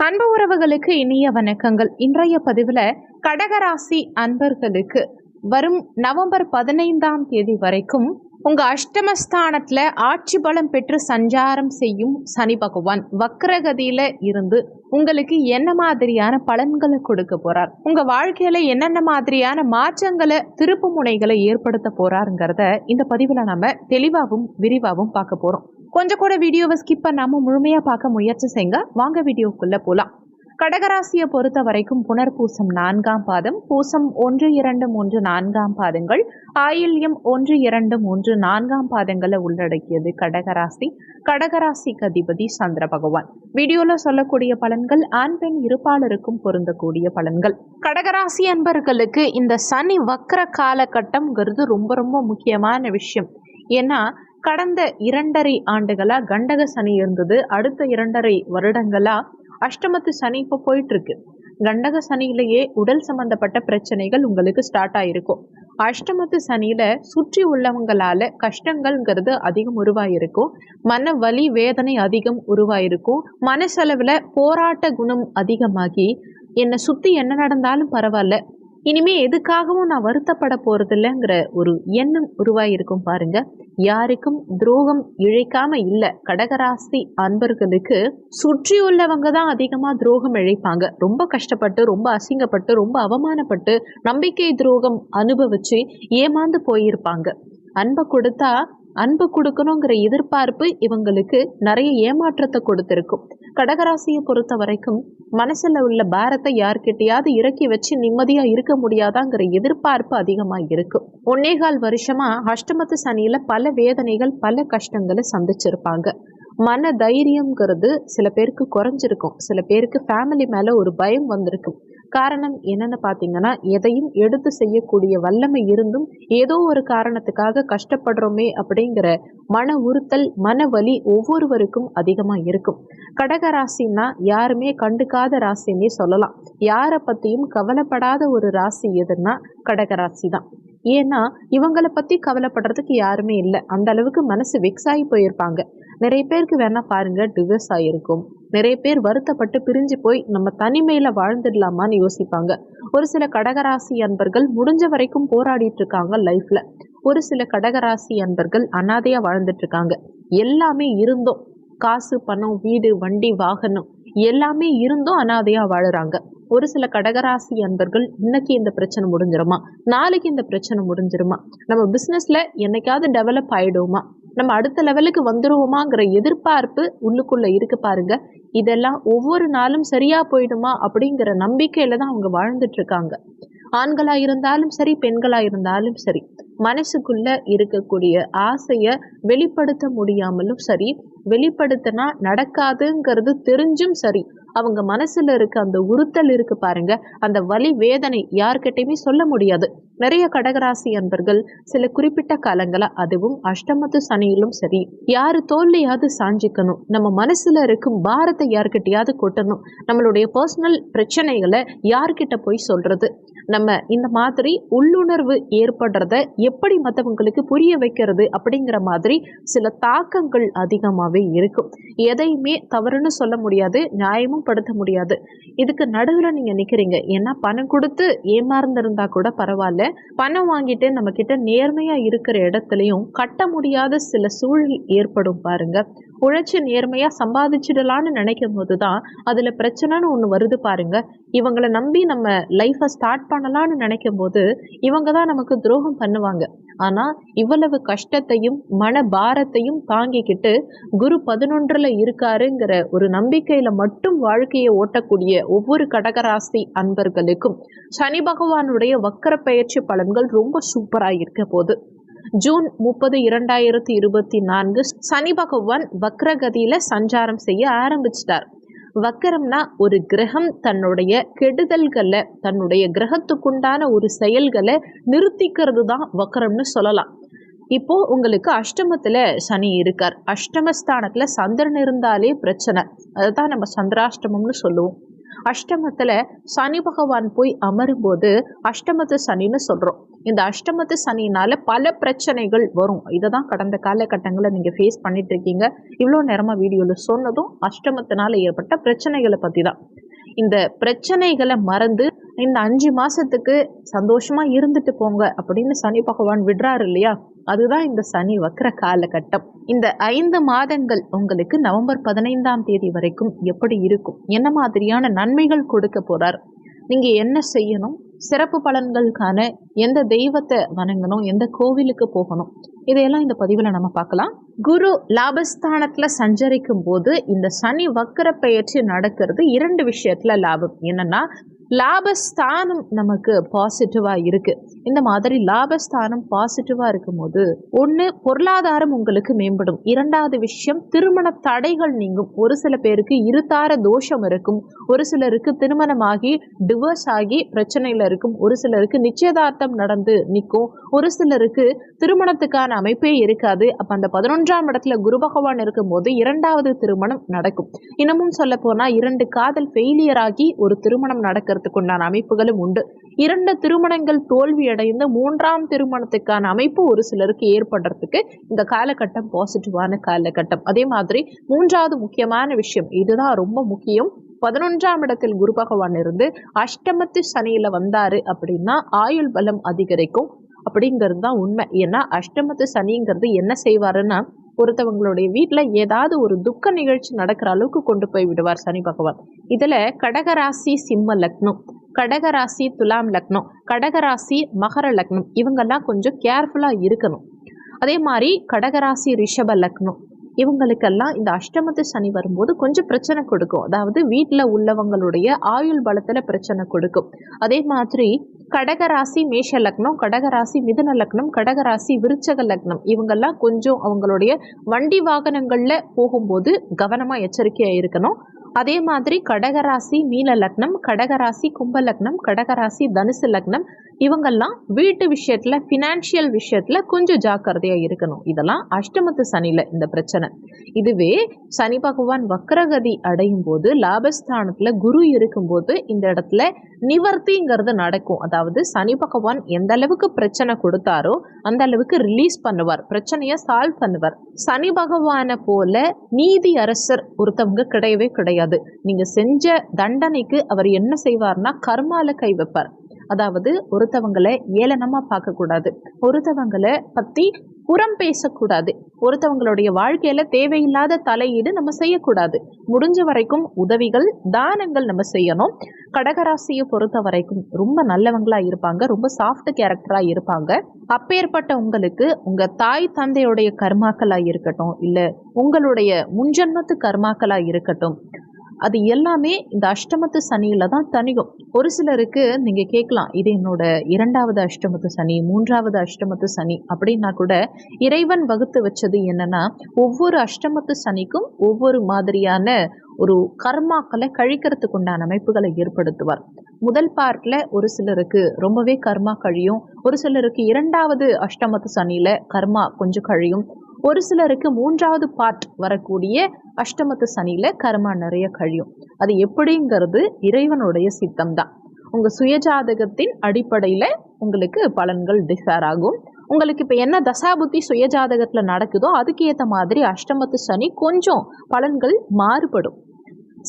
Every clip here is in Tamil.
அன்பு உறவுகளுக்கு இனிய வணக்கங்கள். இன்றைய பதிவில் கடகராசி அன்பர்களுக்கு வரும் நவம்பர் பதினைந்தாம் தேதி வரைக்கும் உங்கள் அஷ்டமஸ்தானத்தில் ஆட்சி பலம் பெற்று சஞ்சாரம் செய்யும் சனி பகவான் வக்ரகதியில் இருந்து உங்களுக்கு என்ன மாதிரியான பலன்களை கொடுக்க போகிறார் உங்கள் வாழ்க்கையில் என்னென்ன மாதிரியான மாற்றங்களை திருப்பு முனைகளை ஏற்படுத்த போகிறாருங்கிறத இந்த பதிவில் நம்ம தெளிவாகவும் விரிவாகவும் பார்க்க போகிறோம் கொஞ்சம் கூட வீடியோவை ஸ்கிப் பண்ணாமல் முழுமையாக பார்க்க முயற்சி செய்யுங்க. வாங்க வீடியோக்குள்ளே போகலாம் கடகராசியை பொறுத்த வரைக்கும் புனர்பூசம் நான்காம் பாதம் பூசம் ஒன்று இரண்டு மூன்று நான்காம் பாதங்கள் ஆயில்யம் ஒன்று இரண்டு மூன்று நான்காம் பாதங்களை உள்ளடக்கியது கடகராசி. கடகராசிக்கு அதிபதி சந்திர பகவான். வீடியோவில் சொல்லக்கூடிய பலன்கள் ஆண் பெண் இருப்பாளருக்கும் பொருந்தக்கூடிய பலன்கள். கடகராசி அன்பர்களுக்கு இந்த சனி வக்கர காலகட்டம்ங்கிறது ரொம்ப ரொம்ப முக்கியமான விஷயம். ஏன்னா கடந்த இரண்டரை ஆண்டுகளா கண்டக சனி இருந்தது. அடுத்த இரண்டரை வருடங்களா அஷ்டமத்து சனி இப்போ போயிட்டு இருக்கு கண்டக சனியிலேயே உடல் சம்பந்தப்பட்ட பிரச்சனைகள் உங்களுக்கு ஸ்டார்ட் ஆயிருக்கும். அஷ்டமத்து சனியில சுற்றி உள்ளவங்களால கஷ்டங்கள்ங்கிறது அதிகம் உருவாயிருக்கும். மன வலி வேதனை அதிகம் உருவாயிருக்கும். மனசளவுல போராட்ட குணம் அதிகமாகி என்னை சுத்தி என்ன நடந்தாலும் பரவாயில்ல. இனிமே எதுக்காகவும் நான் வருத்தப்பட போறதில்லைங்கிற ஒரு எண்ணம் உருவாயிருக்கும் பாருங்க. யாருக்கும் துரோகம் இழைக்காம இல்ல. கடகராசி அன்பர்களுக்கு சுற்றி உள்ளவங்க தான் அதிகமா துரோகம் இழைப்பாங்க. ரொம்ப கஷ்டப்பட்டு ரொம்ப அசிங்கப்பட்டு ரொம்ப அவமானப்பட்டு நம்பிக்கை துரோகம் அனுபவிச்சு ஏமாந்து போயிருப்பாங்க. அன்பை கொடுத்தா அன்பு கொடுக்கணுங்கிற எதிர்பார்ப்பு இவங்களுக்கு நிறைய ஏமாற்றத்தை கொடுத்துருக்கும். கடகராசியை பொறுத்த வரைக்கும் மனசில் உள்ள பாரத்தை யார்கிட்டையாவது இறக்கி வச்சு நிம்மதியாக இருக்க முடியாதாங்கிற எதிர்பார்ப்பு அதிகமாக இருக்கும் ஒன்னேகால் வருஷமாக அஷ்டமத்து சனியில் பல வேதனைகள் பல கஷ்டங்களை சந்திச்சிருப்பாங்க. மன தைரியம்ங்கிறது சில பேருக்கு குறைஞ்சிருக்கும். சில பேருக்கு ஃபேமிலி மேலே ஒரு பயம் வந்திருக்கும். காரணம் என்னன்னு பார்த்தீங்கன்னா எதையும் எடுத்து செய்யக்கூடிய வல்லமை இருந்தும் ஏதோ ஒரு காரணத்துக்காக கஷ்டப்படுறோமே அப்படிங்கிற மன உறுத்தல் மன வலி ஒவ்வொருவருக்கும் அதிகமாக இருக்கும். கடக ராசின்னா யாருமே கண்டுக்காத ராசின்னே சொல்லலாம். யாரை பற்றியும் கவலைப்படாத ஒரு ராசி எதுன்னா கடகராசி தான் ஏன்னா இவங்களை பற்றி கவலைப்படுறதுக்கு யாருமே இல்லை. அந்த அளவுக்கு மனசு வெக்ஸ் ஆகி போயிருப்பாங்க. நிறைய பேருக்கு வேணா பாருங்க டிவர்ஸ் ஆகிருக்கும் நிறைய பேர் வருத்தப்பட்டு பிரிஞ்சு போய் நம்ம தனிமையில வாழ்ந்துடலாமான்னு யோசிப்பாங்க. ஒரு சில கடகராசி அன்பர்கள் முடிஞ்ச வரைக்கும் போராடிட்டு இருக்காங்க லைஃப்ல ஒரு சில கடகராசி அன்பர்கள் அனாதையா வாழ்ந்துட்டு இருக்காங்க. எல்லாமே இருந்தோம் காசு பணம் வீடு வண்டி வாகனம் எல்லாமே இருந்தும் அனாதையா வாழுறாங்க. ஒரு சில கடகராசி அன்பர்கள் இன்னைக்கு இந்த பிரச்சனை முடிஞ்சிருமா? நாளைக்கு இந்த பிரச்சனை முடிஞ்சிருமா? நம்ம பிஸ்னஸ்ல என்னைக்காவது டெவலப் ஆயிடுவோமா? நம்ம அடுத்த லெவலுக்கு வந்துருவோமாங்கிற எதிர்பார்ப்பு உள்ளுக்குள்ள இருக்கு பாருங்க. இதெல்லாம் ஒவ்வொரு நாளும் சரியா போயிடுமா அப்படிங்கிற நம்பிக்கையில தான் அவங்க வாழ்ந்துட்டு இருக்காங்க. ஆண்களா இருந்தாலும் சரி பெண்களா இருந்தாலும் சரி. மனசுக்குள்ள இருக்கக்கூடிய ஆசைய வெளிப்படுத்த முடியாமலும் சரி வெளிப்படுத்தினா நடக்காதுங்கிறது தெரிஞ்சும் சரி. அவங்க மனசுல இருக்க அந்த உறுத்தல் இருக்கு பாருங்க. அந்த வலி வேதனை யார்கிட்டயுமே சொல்ல முடியாது. நிறைய கடகராசி அன்பர்கள் சில குறிப்பிட்ட காலங்களா அதுவும் அஷ்டமத்து சனியிலும் சரி. யாரு தோல்லையாவது சாஞ்சிக்கணும். நம்ம மனசுல இருக்கும் பாரத்தை யார்கிட்டயாவது கொட்டணும். நம்மளுடைய பர்சனல் பிரச்சனைகளை யார்கிட்ட போய் சொல்றது? நம்ம இந்த மாதிரி உள்ளுணர்வு ஏற்படுறத எப்படி மற்றவங்களுக்கு புரிய வைக்கிறது அப்படிங்கிற மாதிரி சில தாக்கங்கள் அதிகமாகவே இருக்கும். எதையுமே தவறுன்னு சொல்ல முடியாது நியாயமும் படுத்த முடியாது. இதுக்கு நடுவில் நீங்கள் நிற்கிறீங்க ஏன்னா பணம் கொடுத்து ஏமாறுந்திருந்தா கூட பரவாயில்ல. பணம் வாங்கிட்டு நம்ம கிட்ட நேர்மையாக இருக்கிற இடத்துலையும் கட்ட முடியாத சில சூழல் ஏற்படும் பாருங்க. உழைச்சி நேர்மையாக சம்பாதிச்சிடலான்னு நினைக்கும் போது தான் அதில் பிரச்சனைன்னு ஒன்று வருது பாருங்க. இவங்களை நம்பி நம்ம லைஃப்பை ஸ்டார்ட் பண்ணலான்னு நினைக்கும் போது இவங்க தான் நமக்கு துரோகம் பண்ணுவாங்க. ஆனால் இவ்வளவு கஷ்டத்தையும் மன பாரத்தையும் தாங்கிக்கிட்டு குரு பதினொன்றில் இருக்காருங்கிற ஒரு நம்பிக்கையில் மட்டும் வாழ்க்கையை ஓட்டக்கூடிய ஒவ்வொரு கடகராசி அன்பர்களுக்கும் சனி பகவானுடைய வக்கர பயிற்சி பலன்கள் ரொம்ப சூப்பராக இருக்க போகுது. ஜூன் முப்பது இரண்டாயிரத்தி இருபத்தி நான்கு சனி பகவான் வக்ரகதியில் சஞ்சாரம் செய்ய ஆரம்பிச்சிட்டார். வக்கரம்னா ஒரு கிரகம் தன்னுடைய கெடுதல்களை தன்னுடைய கிரகத்துக்குண்டான ஒரு செயல்களை நிறுத்திக்கிறது தான் வக்கரம்னு சொல்லலாம். இப்போ உங்களுக்கு அஷ்டமத்துல சனி இருக்கார். அஷ்டமஸ்தானத்துல சந்திரன் இருந்தாலே பிரச்சனை. அதுதான் நம்ம சந்திராஷ்டமம்னு சொல்லுவோம். அஷ்டமத்தில் சனி பகவான் போய் அமரும்போது அஷ்டமத்து சனின்னு சொல்கிறோம் இந்த அஷ்டமத்து சனினால் பல பிரச்சனைகள் வரும். இதை தான் கடந்த காலகட்டங்களில் நீங்கள் ஃபேஸ் பண்ணிட்டு இருக்கீங்க இவ்வளோ நேரமாக வீடியோவில் சொன்னதும் அஷ்டமத்தினால் ஏற்பட்ட பிரச்சனைகளை பற்றி தான் இந்த பிரச்சனைகளை மறந்து இந்த அஞ்சு மாசத்துக்கு சந்தோஷமா இருந்துட்டு போங்க அப்படின்னு சனி பகவான் விடுறாரு இல்லையா? அதுதான் இந்த சனி வக்ர காலகட்டம். இந்த ஐந்து மாதங்கள் உங்களுக்கு நவம்பர் பதினைந்தாம் தேதி வரைக்கும் எப்படி இருக்கும்? என்ன மாதிரியான நன்மைகள் கொடுக்க போறார்? நீங்க என்ன செய்யணும்? சிறப்பு பலன்களுக்கான எந்த தெய்வத்தை வணங்கணும்? எந்த கோவிலுக்கு போகணும்? இதையெல்லாம் இந்த பதிவில் நம்ம பார்க்கலாம். குரு லாபஸ்தானத்தில் சஞ்சரிக்கும் போது இந்த சனி வக்கர பெயர்ச்சி நடக்கிறது இரண்டு விஷயத்துல லாபம். என்னன்னா லாபஸ்தானம் நமக்கு பாசிட்டிவாக இருக்குது இந்த மாதிரி லாபஸ்தானம் பாசிட்டிவாக இருக்கும்போது ஒன்று பொருளாதாரம் உங்களுக்கு மேம்படும். இரண்டாவது விஷயம் திருமண தடைகள் நீங்கும். ஒரு சில பேருக்கு இருதார தோஷம் இருக்கும். ஒரு சிலருக்கு திருமணமாகி டிவோர்ஸ் ஆகி பிரச்சனையில் இருக்கும். ஒரு சிலருக்கு நிச்சயதார்த்தம் நடந்து நிற்கும் ஒரு சிலருக்கு திருமணத்துக்கான அமைப்பே இருக்காது. அப்போ அந்த பதினொன்றாம் இடத்துல குரு பகவான் இருக்கும்போது இரண்டாவது திருமணம் நடக்கும். இன்னமும் சொல்ல போனால் இரண்டு காதல் ஃபெயிலியர் ஆகி ஒரு திருமணம் நடக்கிறதுக்கு உண்டான அமைப்புகளும் உண்டு. இரண்டு திருமணங்கள் தோல்வி அடைந்து மூன்றாம் திருமணத்துக்கான அமைப்பு ஒரு சிலருக்கு ஏற்படுறதுக்கு இந்த காலகட்டம் பாசிட்டிவான காலகட்டம். அதே மாதிரி மூன்றாவது முக்கியமான விஷயம் இதுதான் ரொம்ப முக்கியம். பதினொன்றாம் இடத்தில் குரு பகவான் இருந்து அஷ்டமத்து சனியில வந்தாரு அப்படின்னா ஆயுள் பலம் அதிகரிக்கும். அப்படிங்கிறது தான் உண்மை. ஏன்னா அஷ்டமத்து சனிங்கிறது என்ன செய்வாருன்னா ஒருத்தவங்களுடைய வீட்டில் ஏதாவது ஒரு துக்க நிகழ்ச்சி நடக்கிற அளவுக்கு கொண்டு போய் விடுவார் சனி பகவான். இதில் கடகராசி சிம்ம லக்னம் கடகராசி துலாம் லக்னம் கடகராசி மகர லக்னம் இவங்கெல்லாம் கொஞ்சம் கேர்ஃபுல்லாக இருக்கணும். அதே மாதிரி கடகராசி ரிஷப லக்னம் இவங்களுக்கெல்லாம் இந்த அஷ்டமத்து சனி வரும்போது கொஞ்சம் பிரச்சனை கொடுக்கும். அதாவது வீட்டில் உள்ளவங்களுடைய ஆயுள் பலத்தில் பிரச்சனை கொடுக்கும். அதே மாதிரி கடகராசி மேஷ லக்னம் கடகராசி மிதுன லக்னம் கடகராசி விருச்சக லக்னம். இவங்கெல்லாம் கொஞ்சம் அவங்களுடைய வண்டி வாகனங்களில் போகும்போது கவனமாக எச்சரிக்கையாக இருக்கணும். அதே மாதிரி கடகராசி மீன லக்னம் கடகராசி கும்ப லக்னம் கடகராசி தனுசு லக்னம் இவங்கெல்லாம் வீட்டு விஷயத்துல ஃபினான்ஷியல் விஷயத்துல கொஞ்சம் ஜாக்கிரதையா இருக்கணும். இதெல்லாம் அஷ்டமத்து சனியில இந்த பிரச்சனை. இதுவே சனி பகவான் வக்ரகதி அடையும் போது லாபஸ்தானத்துல குரு இருக்கும்போது இந்த இடத்துல நிவர்த்திங்கிறது நடக்கும். அதாவது சனி பகவான் எந்த அளவுக்கு பிரச்சனை கொடுத்தாரோ அந்த அளவுக்கு ரிலீஸ் பண்ணுவார். பிரச்சனையை சால்வ் பண்ணுவார். சனி பகவானை போல நீதி அரசர் ஒருத்தவங்க கிடையவே கிடையாது. நீங்க செஞ்ச தண்டனைக்கு அவர் என்ன செய்வார்னா கர்மால கை வைப்பார். அதாவது ஒருத்தவங்களை ஏளனமாக பார்க்கக்கூடாது. ஒருத்தவங்களை பற்றி புறம் பேசக்கூடாது. ஒருத்தவங்களுடைய வாழ்க்கையில் தேவையில்லாத தலையீடு நம்ம செய்யக்கூடாது. முடிஞ்ச வரைக்கும் உதவிகள் தானங்கள் நம்ம செய்யணும். கடகராசியை பொறுத்த வரைக்கும் ரொம்ப நல்லவங்களாக இருப்பாங்க. ரொம்ப சாஃப்ட் கேரக்டராக இருப்பாங்க. அப்பேற்பட்ட உங்களுக்கு உங்கள் தாய் தந்தையுடைய கர்மாக்களாக இருக்கட்டும் இல்லை உங்களுடைய முன்ஜன்மத்து கர்மாக்களாக இருக்கட்டும் அது எல்லாமே இந்த அஷ்டமத்து சனியில் தான் தனியும் ஒரு சிலருக்கு நீங்கள் கேட்கலாம் இது என்னோட இரண்டாவது அஷ்டமத்து சனி மூன்றாவது அஷ்டமத்து சனி அப்படின்னா கூட இறைவன் வகுத்து வச்சது என்னன்னா ஒவ்வொரு அஷ்டமத்து சனிக்கும் ஒவ்வொரு மாதிரியான ஒரு கர்மாக்களை கழிக்கிறதுக்கு உண்டான அமைப்புகளை ஏற்படுத்துவார். முதல் பார்ட்ல ஒரு சிலருக்கு ரொம்பவே கர்மா கழியும் ஒரு சிலருக்கு இரண்டாவது அஷ்டமத்து சனியில கர்மா கொஞ்சம் கழியும் ஒரு சிலருக்கு மூன்றாவது பார்ட் வரக்கூடிய அஷ்டமத்து சனியில் கர்மா நிறைய கழியும். அது எப்படிங்கிறது இறைவனுடைய சித்தம் தான் உங்கள் சுயஜாதகத்தின் அடிப்படையில் உங்களுக்கு பலன்கள் டிஃபர் ஆகும். உங்களுக்கு இப்போ என்ன தசாபுத்தி சுயஜாதகத்தில் நடக்குதோ அதுக்கு ஏற்ற மாதிரி அஷ்டமத்து சனி கொஞ்சம் பலன்கள் மாறுபடும்.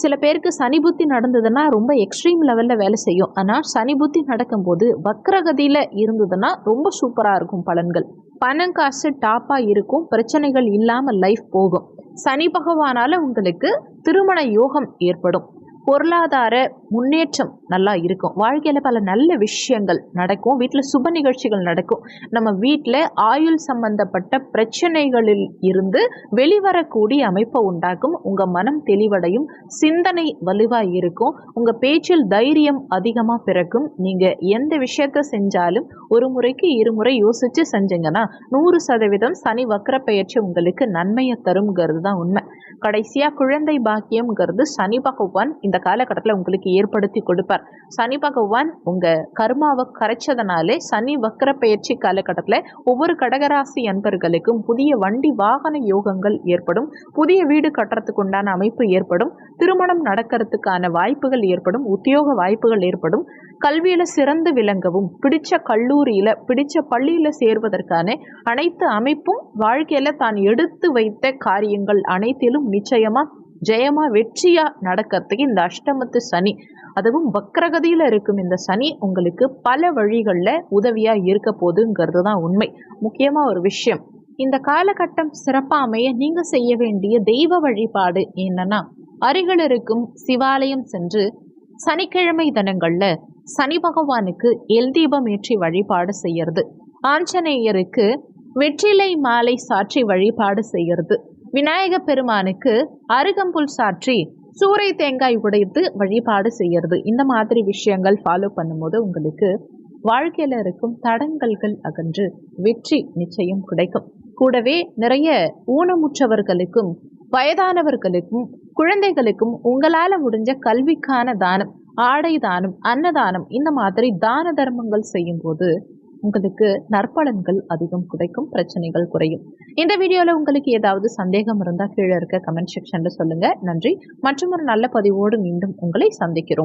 சில பேருக்கு சனி புத்தி நடந்ததுன்னா ரொம்ப எக்ஸ்ட்ரீம் லெவலில் வேலை செய்யும். ஆனால் சனி புத்தி நடக்கும்போது வக்ரகதியில் இருந்ததுன்னா ரொம்ப சூப்பராக இருக்கும் பலன்கள். பணம் காசு டாப்பாக இருக்கும். பிரச்சனைகள் இல்லாமல் லைஃப் போகும். சனி பகவானால் உங்களுக்கு திருமண யோகம் ஏற்படும். பொருளாதார முன்னேற்றம் நல்லா இருக்கும். வாழ்க்கையில் பல நல்ல விஷயங்கள் நடக்கும். வீட்டில் சுப நிகழ்ச்சிகள் நடக்கும். நம்ம வீட்டில் ஆயுள் சம்பந்தப்பட்ட பிரச்சனைகளில் இருந்து வெளிவரக்கூடிய அமைப்பை உண்டாக்கும். உங்கள் மனம் தெளிவடையும். சிந்தனை வலுவாக இருக்கும். உங்கள் பேச்சில் தைரியம் அதிகமாக பிறக்கும். நீங்கள் எந்த விஷயத்த செஞ்சாலும் ஒரு முறைக்கு இருமுறை யோசித்து செஞ்சீங்கன்னா நூறு சதவீதம் சனி வக்கர பயிற்சி உங்களுக்கு நன்மையை தருங்கிறது தான் உண்மை. கடைசியாக குழந்தை பாக்கியம்ங்கிறது சனி பகவான் இந்த காலகட்டத்தில் உங்களுக்கு ஏற்படுத்தி கொடுப்பார். சனி பகவான் உங்கள் கர்மாவை கரைச்சதுனாலே சனி வக்கர பயிற்சி காலகட்டத்தில் ஒவ்வொரு கடகராசி அன்பர்களுக்கும் புதிய வண்டி வாகன யோகங்கள் ஏற்படும். புதிய வீடு கட்டுறதுக்கு உண்டான அமைப்பு ஏற்படும். திருமணம் நடக்கிறதுக்கான வாய்ப்புகள் ஏற்படும். உத்தியோக வாய்ப்புகள் ஏற்படும். கல்வியில சிறந்து விளங்கவும் பிடிச்ச கல்லூரியில பிடிச்ச பள்ளியில சேர்வதற்கான அனைத்து அமைப்பும் வாழ்க்கையில தான் எடுத்து வைத்த காரியங்கள் அனைத்திலும் நிச்சயமா ஜெயமா வெற்றியா நடக்கிறதுக்கு இந்த அஷ்டமத்து சனி அதுவும் வக்ரகதியில் இருக்கும் இந்த சனி உங்களுக்கு பல வழிகளில் உதவியாக இருக்க போதுங்கிறது தான் உண்மை. முக்கியமாக ஒரு விஷயம் இந்த காலகட்டம் சிறப்பாக அமைய நீங்கள் செய்ய வேண்டிய தெய்வ வழிபாடு என்னன்னா அருகில் இருக்கும் சிவாலயம் சென்று சனிக்கிழமை தினங்களில் சனி பகவானுக்கு எல் தீபம் ஏற்றி வழிபாடு செய்யறது. ஆஞ்சநேயருக்கு வெற்றிலை மாலை சாற்றி வழிபாடு செய்யறது. விநாயக பெருமானுக்கு அருகம்புல் சாற்றி சூறை தேங்காய் உடைத்து வழிபாடு செய்யறது. இந்த மாதிரி விஷயங்கள் ஃபாலோ பண்ணும்போது உங்களுக்கு வாழ்க்கையில் இருக்கும் தடங்கல்கள் அகன்று வெற்றி நிச்சயம் கிடைக்கும். கூடவே நிறைய ஊனமுற்றவர்களுக்கும் வயதானவர்களுக்கும் குழந்தைகளுக்கும் உங்களால் முடிஞ்ச கல்விக்கான தானம் ஆடை தானம் அன்னதானம் இந்த மாதிரி தான தர்மங்கள் செய்யும்போது உங்களுக்கு நற்பலன்கள் அதிகம் கிடைக்கும் பிரச்சனைகள் குறையும். இந்த வீடியோவில் உங்களுக்கு ஏதாவது சந்தேகம் இருந்தால் கீழே இருக்க கமெண்ட் செக்ஷனில் சொல்லுங்கள் நன்றி. மற்றும் ஒரு நல்ல பதிவோடு மீண்டும் உங்களை சந்திக்கிறோம்.